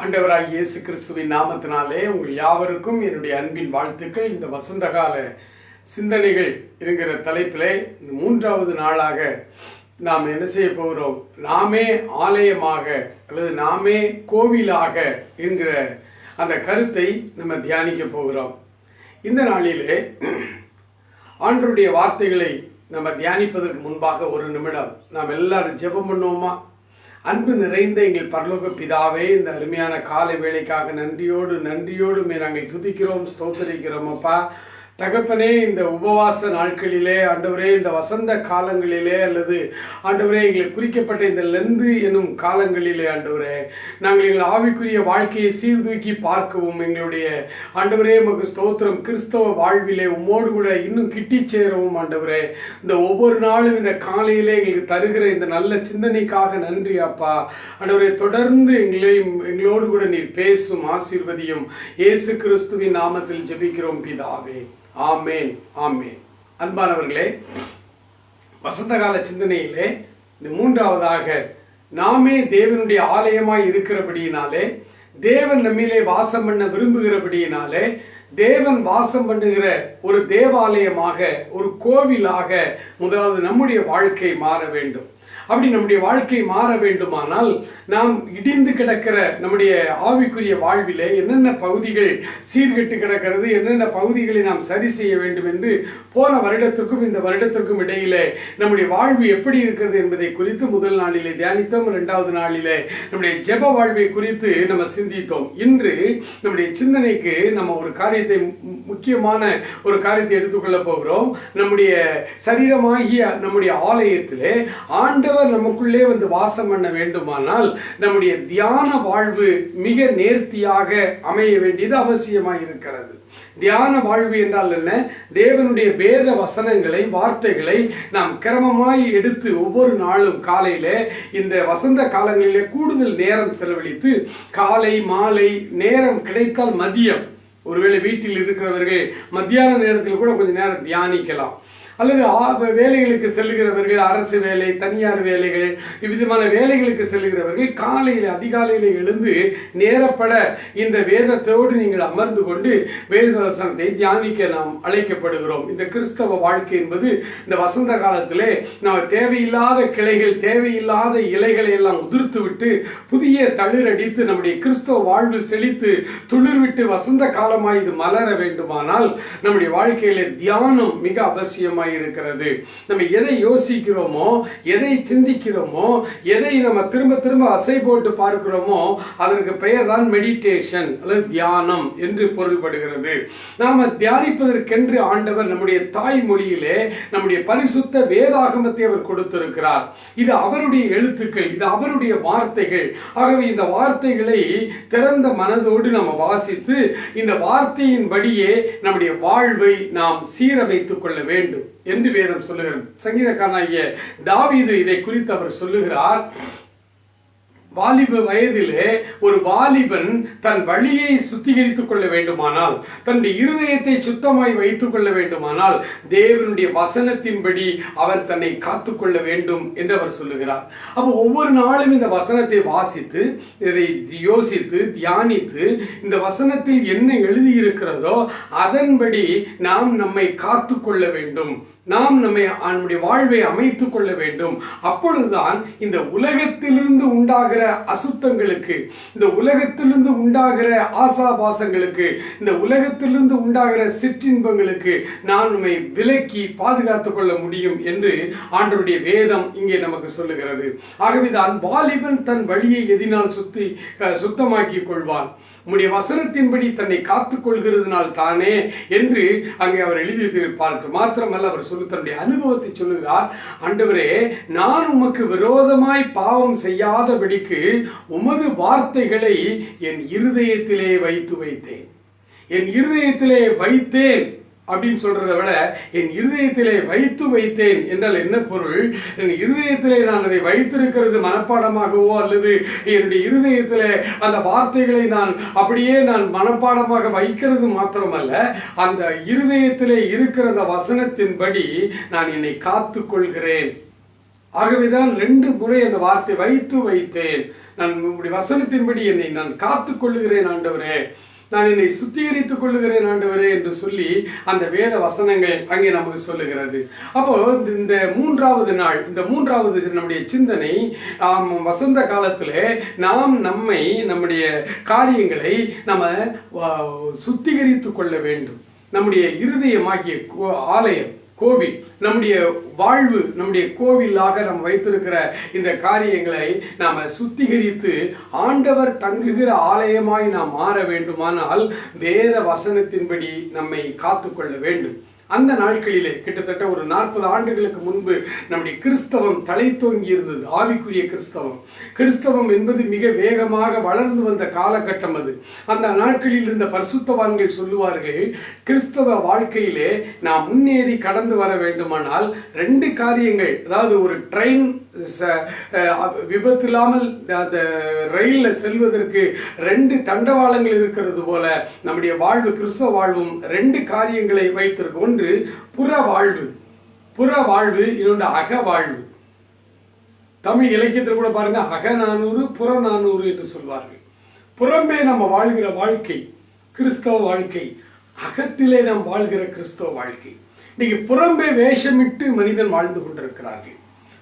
ஆண்டவராக இயேசு கிறிஸ்துவின் நாமத்தினாலே உங்கள் யாவருக்கும் என்னுடைய அன்பின் வாழ்த்துக்கள். இந்த வசந்தகால சிந்தனைகள் இருக்கிற தலைப்பிலே மூன்றாவது நாளாக நாம் என்ன செய்ய போகிறோம்? நாமே ஆலயமாக அல்லது நாமே கோவிலாக என்கிற அந்த கருத்தை நம்ம தியானிக்க போகிறோம். இந்த நாளிலே ஆண்டருடைய வார்த்தைகளை நம்ம தியானிப்பதற்கு முன்பாக ஒரு நிமிடம். நாம் எல்லாரும் ஜெபம் பண்ணுவோமா? அன்பு நிறைந்த எங்கள் பரலோக பிதாவே இந்த அருமையான காலை வேலைக்காக நன்றியோடு நன்றியோடு நாங்கள் துதிக்கிறோம் ஸ்தோத்தரிக்கிறோம் அப்பா. தகப்பனே இந்த உபவாச நாட்களிலே ஆண்டவரே இந்த வசந்த காலங்களிலே அல்லது ஆண்டவரே எங்களுக்கு குறிக்கப்பட்ட இந்த லெந்து எனும் காலங்களிலே ஆண்டவரே நாங்கள் எங்கள் ஆவிக்குரிய வாழ்க்கையை சீர்தூக்கி பார்க்கவும் எங்களுடைய ஆண்டவரே மக்கு ஸ்தோத்திரம் கிறிஸ்தவ வாழ்விலே உம்மோடு கூட இன்னும் கிட்டி சேரவும் ஆண்டவரே இந்த ஒவ்வொரு நாளும் இந்த காலையிலே எங்களுக்கு தருகிற இந்த நல்ல சிந்தனைக்காக நன்றி அப்பா. ஆண்டவரே தொடர்ந்து எங்களையும் எங்களோடு கூட நீர் பேசும் ஆசீர்வதியும் இயேசு கிறிஸ்துவின் நாமத்தில் ஜெபிக்கிறோம் பிதாவே. ஆமேன் ஆமேன். அன்பானவர்களே வசந்த கால சிந்தனையிலே இந்த மூன்றாவதாக நாமே தேவனுடைய ஆலயமாய் இருக்கிறபடியினாலே தேவன் நம்மிலே வாசம் பண்ண விரும்புகிறபடியினாலே தேவன் வாசம் பண்ணுகிற ஒரு தேவாலயமாக ஒரு கோவிலாக முதலாவது நம்முடைய வாழ்க்கை மாற வேண்டும். அப்படி நம்முடைய வாழ்க்கை மாற வேண்டுமானால் நாம் இடிந்து கிடக்கிற நம்முடைய ஆவிக்குரிய வாழ்விலே என்னென்ன பகுதிகள் சீர்கெட்டு கிடக்கிறது என்னென்ன பகுதிகளை நாம் சரி செய்ய வேண்டும் என்று போன வருடத்திற்கும் இந்த வருடத்திற்கும் இடையிலே நம்முடைய வாழ்வு எப்படி இருக்கிறது என்பதை குறித்து முதல் நாளிலே தியானித்தோம். இரண்டாவது நாளிலே நம்முடைய ஜெப வாழ்வை குறித்து நம்ம சிந்தித்தோம். இன்று நம்முடைய சிந்தனைக்கு நம்ம ஒரு காரியத்தை மு- முக்கியமான ஒரு காரியத்தை எடுத்துக்கொள்ள போகிறோம். நம்முடைய சரீரமாகிய நம்முடைய ஆலயத்திலே ஆண்டவர் நமக்குள்ளே வந்து வாசம் பண்ண வேண்டுமானால் நம்முடைய தியான வாழ்வு மிக நேர்த்தியாக அமைய வேண்டியது அவசியமாக இருக்கிறது. தியான வாழ்வு என்றால் என்ன? தேவனுடைய வேத வசனங்களை வார்த்தைகளை நாம் கிரமமாய் எடுத்து ஒவ்வொரு நாளும் காலையில இந்த வசந்த காலங்களிலே கூடுதல் நேரம் செலவழித்து காலை மாலை நேரம் கிடைத்தால் மதியம். ஒருவேளை வீட்டில் இருக்கிறவர்கள் மத்தியான நேரத்தில் கூட கொஞ்சம் நேரம் தியானிக்கலாம். அல்லது வேலைகளுக்கு செல்கிறவர்கள் அரசு வேலை தனியார் வேலைகள் இவ்விதமான வேலைகளுக்கு செல்கிறவர்கள் காலையில் அதிகாலையில் எழுந்து நேரப்பட இந்த வேதத்தோடு நீங்கள் அமர்ந்து கொண்டு வேத வசனத்தை தியானிக்க நாம் அழைக்கப்படுகிறோம். இந்த கிறிஸ்தவ வாழ்க்கை என்பது இந்த வசந்த காலத்திலே நாம் தேவையில்லாத கிளைகள் தேவையில்லாத இலைகளை எல்லாம் உதிர்த்து விட்டு புதிய தளிரடித்து நம்முடைய கிறிஸ்தவ வாழ்வு செழித்து துளிர்விட்டு வசந்த காலமாய் இது மலர வேண்டுமானால் நம்முடைய வாழ்க்கையிலே தியானம் மிக அவசியமாய் இருக்கிறது. நம்ம எதை யோசிக்கிறோமோ எதை சிந்திக்கிறோமோ எதை நம்ம திரும்ப திரும்ப அசை போட்டு பார்க்கிறோமோ அதற்கு பெயர் தான் மெடிடேஷன் அல்லது தியானம் என்று பொருள்படுகிறது. நாம தியானிப்பதற்கென்று ஆண்டவர் நம்முடைய தாய்மொழியிலே நம்முடைய பரிசுத்த வேதாகமத்தை அவர் கொடுத்திருக்கிறார். இது அவருடைய எழுத்துக்கள் இது அவருடைய வார்த்தைகள். ஆகவே இந்த வார்த்தைகளை திறந்த மனதோடு நம்ம வாசித்து இந்த வார்த்தையின்படியே நம்முடைய வாழ்வை நாம் சீரமைத்துக் கொள்ள வேண்டும். என்று வேதம் சொல்லுகிறது. சங்கீதக்காரனாகிய தாவீது இதை குறித்து அவர் சொல்லுகிறார். வாலிப வயதிலே ஒரு வாலிபன் தன் வழியை சுத்திகரித்துக் கொள்ள வேண்டுமானால் தன்னுடைய இருதயத்தை சுத்தமாய் வைத்துக் கொள்ள வேண்டுமானால் தேவனுடைய வசனத்தின்படி அவன் தன்னை காத்துக்கொள்ள வேண்டும் என்று அவர் சொல்லுகிறார். அப்போ ஒவ்வொரு நாளும் இந்த வசனத்தை வாசித்து இதை யோசித்து தியானித்து இந்த வசனத்தில் என்ன எழுதியிருக்கிறதோ அதன்படி நாம் நம்மை காத்துக்கொள்ள வேண்டும். நாம் நம்மை நம்முடைய வாழ்வை அமைத்துக் கொள்ள வேண்டும். அப்பொழுதுதான் இந்த உலகத்திலிருந்து உண்டாகிற அசுத்தங்களுக்கு இந்த உலகத்திலிருந்து உண்டாகிற ஆசாபாசங்களுக்கு இந்த உலகத்திலிருந்து உண்டாகிற சிற்றின்பங்களுக்கு நாம் நம்மை விலக்கி பாதுகாத்துக் கொள்ள முடியும் என்று ஆண்டருடைய வேதம் இங்கே நமக்கு சொல்லுகிறது. ஆகவேதான் வாலிபன் தன் வழியை எதினால் சுத்தி அஹ், சுத்தமாக்கிக் கொள்வான். உம்முடைய வசனத்தின்படி தன்னை காத்துக் கொள்கிறதுனால் தானே என்று அங்கே அவர் எழுதியிருப்பார்கள் மாத்திரமல்ல அவர் சொல்லி தன்னுடைய அனுபவத்தை சொல்லுகிறார் ஆண்டவரே நான் உமக்கு விரோதமாய் பாவம் செய்யாதபடிக்கு உமது வார்த்தைகளை என் இருதயத்திலே வைத்து வைத்தேன். என் இருதயத்திலே வைத்தேன். அப்படின்னு சொல்றதை விட என் இருதயத்திலே வைத்து வைத்தேன் என்றால் என்ன பொருள்? என் இருதயத்திலே நான் அதை வைத்திருக்கிறது மனப்பாடமாகவோ அல்லது என்னுடைய இருதயத்திலே அந்த வார்த்தைகளை நான் அப்படியே நான் மனப்பாடமாக வைக்கிறது மாத்திரமல்ல அந்த இருதயத்திலே இருக்கிற அந்த வசனத்தின்படி நான் என்னை காத்து கொள்கிறேன் ஆகவேதான் ரெண்டு முறை அந்த வார்த்தை வைத்து வைத்தேன். நான் உங்களுடைய வசனத்தின்படி என்னை நான் காத்துக் கொள்ளுகிறேன் ஆண்டவரே. நான் என்னை சுத்திகரித்துக் கொள்ளுகிறேன் ஆண்டவரே என்று சொல்லி அந்த வேத வசனங்கள் அங்கே நமக்கு சொல்லுகிறது. அப்போ இந்த- இந்த மூன்றாவது நாள் இந்த மூன்றாவது நம்முடைய சிந்தனை வசந்த காலத்தில் நாம் நம்மை நம்முடைய காரியங்களை நம்ம சுத்திகரித்துக் கொள்ள வேண்டும். நம்முடைய இருதயமாகிய கோ- ஆலயம். கோவில் நம்முடைய வாழ்வு நம்முடைய கோவிலாக நம்ம வைத்திருக்கிற இந்த காரியங்களை நாம் சுத்திகரித்து ஆண்டவர் தங்குகிற ஆலயமாய் நாம் மாற வேண்டுமானால் வேத வசனத்தின்படி நம்மை காத்துக்கொள்ள வேண்டும். அந்த நாட்களிலே கிட்டத்தட்ட ஒரு நாற்பது ஆண்டுகளுக்கு முன்பு நம்முடைய கிறிஸ்தவம் தலை தோங்கி இருந்தது ஆவிக்குரிய கிறிஸ்தவம். கிறிஸ்தவம் என்பது மிக வேகமாக வளர்ந்து வந்த காலகட்டம் அது. அந்த நாட்களில் இருந்த பரிசுத்தவான்கள் சொல்லுவார்கள் கிறிஸ்தவ வாழ்க்கையிலே நாம் முன்னேறி கடந்து வர வேண்டுமானால் ரெண்டு காரியங்கள் அதாவது ஒரு ட்ரெயின் விபத்து இல்லாமல் அந்த ரயிலில் செல்வதற்கு ரெண்டு தண்டவாளங்கள் இருக்கிறது போல நம்முடைய வாழ்வு கிறிஸ்தவ வாழ்வும் ரெண்டு காரியங்களை வைத்திருக்கு ஒன்று புற வாழ்வு. புற வாழ்வு இன்னொன்று அக வாழ்வு. தமிழ் இலக்கியத்தில் கூட பாருங்க அக நானூறு புற நானூறு என்று சொல்வார்கள். புறம்பே நம்ம வாழ்கிற வாழ்க்கை கிறிஸ்தவ வாழ்க்கை. அகத்திலே நாம் வாழ்கிற கிறிஸ்தவ வாழ்க்கை. இன்னைக்கு புறம்பே வேஷமிட்டு மனிதன் வாழ்ந்து கொண்டிருக்கிறார்கள்.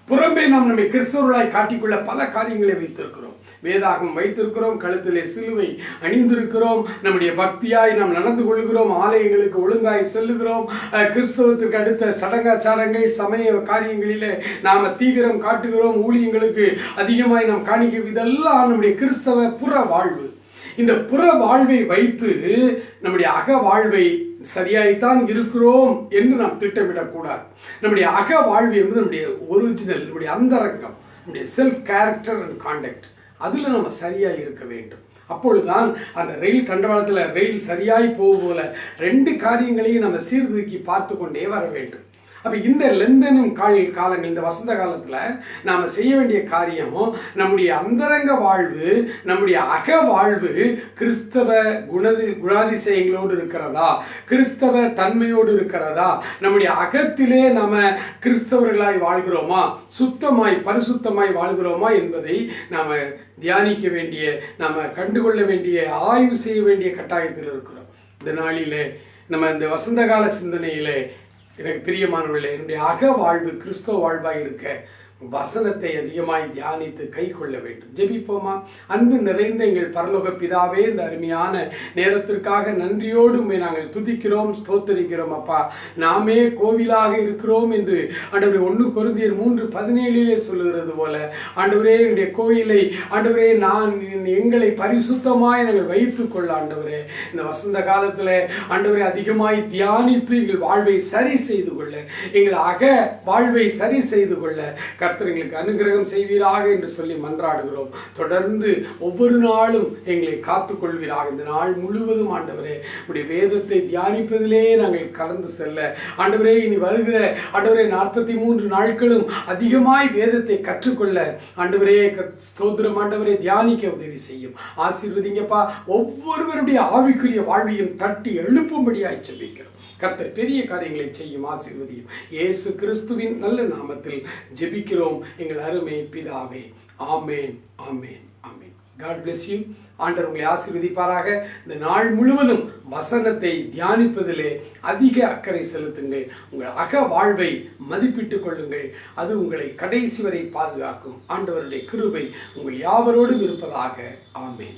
புறம்பே நாம் நம்மை கிறிஸ்தவர்களாய் காட்டிக்கொள்ள பல காரியங்களை வைத்திருக்கிறோம். வேதாகம் வைத்திருக்கிறோம் கழுத்திலே சிலுவை அணிந்திருக்கிறோம் நம்முடைய பக்தியாய் நாம் நடந்து கொள்கிறோம் ஆலயங்களுக்கு ஒழுங்காய் செல்லுகிறோம். கிறிஸ்தவத்துக்கு அடுத்த சடங்காச்சாரங்கள் சமய காரியங்களிலே நாம் தீவிரம் காட்டுகிறோம் ஊழியங்களுக்கு அதிகமாய் நாம் காணிக்க இதெல்லாம் நம்முடைய கிறிஸ்தவ புற வாழ்வு இந்த புற வாழ்வை வைத்து நம்முடைய அக வாழ்வை சரியாய்த்தான் இருக்கிறோம் என்று நாம் திட்டமிடக்கூடாது. நம்முடைய அக வாழ்வு என்பது நம்முடைய ஒரிஜினல் நம்முடைய அந்தரங்கம் நம்முடைய செல்ஃப் கேரக்டர் அண்ட் காண்டக்ட் அதில் நம்ம சரியாக இருக்க வேண்டும். அப்பொழுதுதான் அந்த ரயில் தண்டவாளத்தில் ரயில் சரியாய் போகும் போல ரெண்டு காரியங்களையும் நம்ம சீர்தூக்கி பார்த்து கொண்டே வர வேண்டும். அப்போ இந்த லெந்தனும் கால் காலங்கள் இந்த வசந்த காலத்தில் நாம் செய்ய வேண்டிய காரியமும் நம்முடைய அந்தரங்க வாழ்வு நம்முடைய அக வாழ்வு கிறிஸ்தவ குணதி குணாதிசயங்களோடு இருக்கிறதா? கிறிஸ்தவ தன்மையோடு இருக்கிறதா? நம்முடைய அகத்திலே நம்ம கிறிஸ்தவர்களாய் வாழ்கிறோமா? சுத்தமாய் பரிசுத்தமாய் வாழ்கிறோமா என்பதை நாம் தியானிக்க வேண்டிய நாம் கண்டுகொள்ள வேண்டிய ஆய்வு செய்ய வேண்டிய கட்டாயத்தில் இருக்கிறோம். இந்த நாளிலே நம்ம இந்த வசந்த கால சிந்தனையிலே எனக்கு பிரியமானவர்களே என்னுடைய அக வாழ்வு கிறிஸ்தவ வாழ்வாய் இருக்க வசனத்தை அதிகமாய் தியானித்து கை கொள்ள வேண்டும். ஜெபிப்போமா? அன்பு நிறைந்த எங்கள் பரலோக பிதாவே இந்த அருமையான நேரத்திற்காக நன்றியோடு நாங்கள் துதிக்கிறோம் ஸ்தோத்தரிக்கிறோம் அப்பா. நாமே கோவிலாக இருக்கிறோம் என்று ஆண்டவரே ஒன்று குருந்தியர் மூன்று பதினேழிலே சொல்லுகிறது போல. ஆண்டவரே என்னுடைய கோயிலை ஆண்டவரே நான் எங்களை பரிசுத்தமாய் நாங்கள் வைத்துக் கொள்ள ஆண்டவரே. இந்த வசந்த காலத்தில் ஆண்டவரே அதிகமாய் தியானித்து எங்கள் வாழ்வை சரி செய்து கொள்ள எங்கள் அக வாழ்வை சரி செய்து கொள்ள கர்த்தர் எங்களுக்கு அனுகிரகம் செய்வீராக என்று சொல்லி மன்றாடுகிறோம். தொடர்ந்து ஒவ்வொரு நாளும் எங்களை காத்துக்கொள்வீராக. இந்த நாள் முழுவதும் ஆண்டவரே உடைய வேதத்தை தியானிப்பதிலே நாங்கள் கடந்து செல்ல. ஆண்டவரே இனி வருகிற ஆண்டவரே நாற்பத்தி மூன்று நாட்களும் அதிகமாய் வேதத்தை கற்றுக்கொள்ள. ஆண்டவரே சோதரம் ஆண்டவரே தியானிக்க உதவி செய்யும். ஆசீர்வதிங்கப்பா. ஒவ்வொருவருடைய ஆவிக்குரிய வாழ்வையும் தட்டி எழுப்பும்படியாய் ஜெபிக்கிறோம் கர்த்தர் பெரிய காரியங்களை செய்யும் ஆசீர்வதியும். இயேசு கிறிஸ்துவின் நல்ல நாமத்தில் ஜெபிக்கிறோம். எங்கள் அருமை பிதாவே. ஆமேன் ஆமேன் ஆமேன். காட் bless யூ ஆண்டவர் உங்களை ஆசீர்வதிப்பாராக. இந்த நாள் முழுவதும் வசனத்தை தியானிப்பதிலே அதிக அக்கறை செலுத்துங்கள். உங்கள் அக வாழ்வை மதிப்பிட்டுக் கொள்ளுங்கள். அது உங்களை கடைசி வரை பாதுகாக்கும். ஆண்டவருடைய கிருபை உங்கள் யாவரோடும் இருப்பதாக. ஆமேன்.